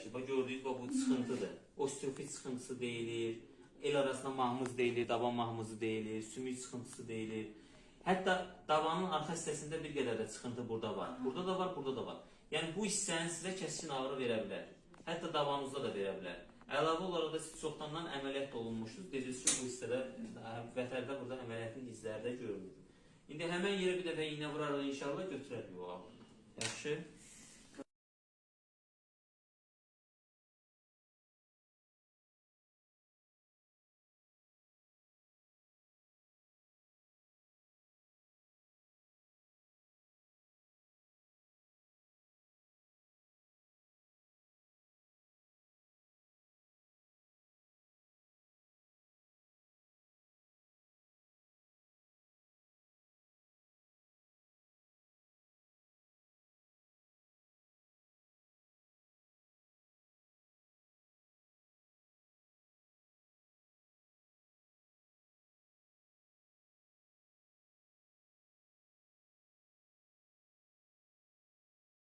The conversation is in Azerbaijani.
yerləşir. Bax gördüyünüz bax bu çıxıntıdır. Osteofit çıxıntısı deyilir. El arasında mahmuz deyilir, daban mahmuzu deyilir, sümük çıxıntısı deyilir. Hətta dabanın arxa hissəsində bir qədər də çıxıntı burada var. Burada da var, burada da var. Yəni bu hissənin sizə kəskin ağrı verə bilər. Hətta dabanınızda da verə bilər. Əlavə olaraq da siz çoxdandan əməliyyat olunmuşsunuz. Dediniz ki, bu hissədə vətərdə burada əməliyyatın izləri də görünür. İndi həmən yerə bir dəfə iynə vurarıq inşallah götürərik o ağrını. Yaxşı?